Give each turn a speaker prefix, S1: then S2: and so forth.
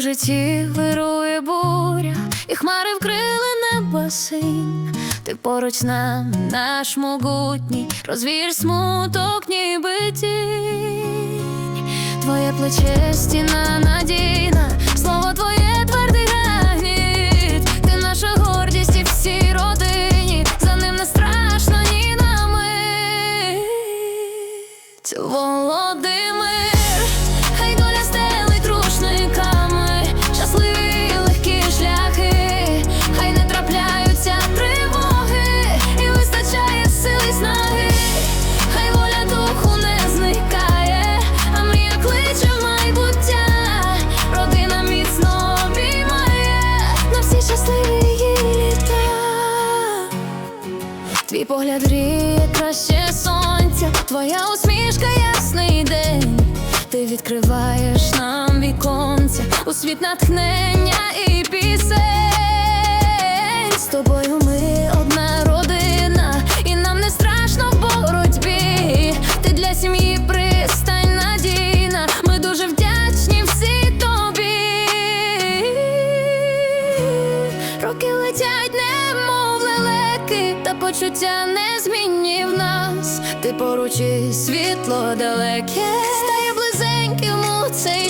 S1: житті вирує буря, і хмари вкрили небосинь. Ти поруч нами, наш могутній, розвієш смуток, ніби тінь. Твоє плече стіна надійна, слово твоє твердий граніт. Ти наша гордість і всій родині, за ним не страшно ні на. Володимир, Твій погляд гріє краще сонця, твоя усмішка ясний день. Ти відкриваєш нам віконця у світ натхнення і пісень. З тобою ми одна родина, і нам не страшно в боротьбі. Ти для сім'ї пристань надійна. Ми дуже вдячні всі тобі. Роки летять, немов лелеки, почуття незмінні в нас. Ти поруч і світло далеке, стає близеньким у цей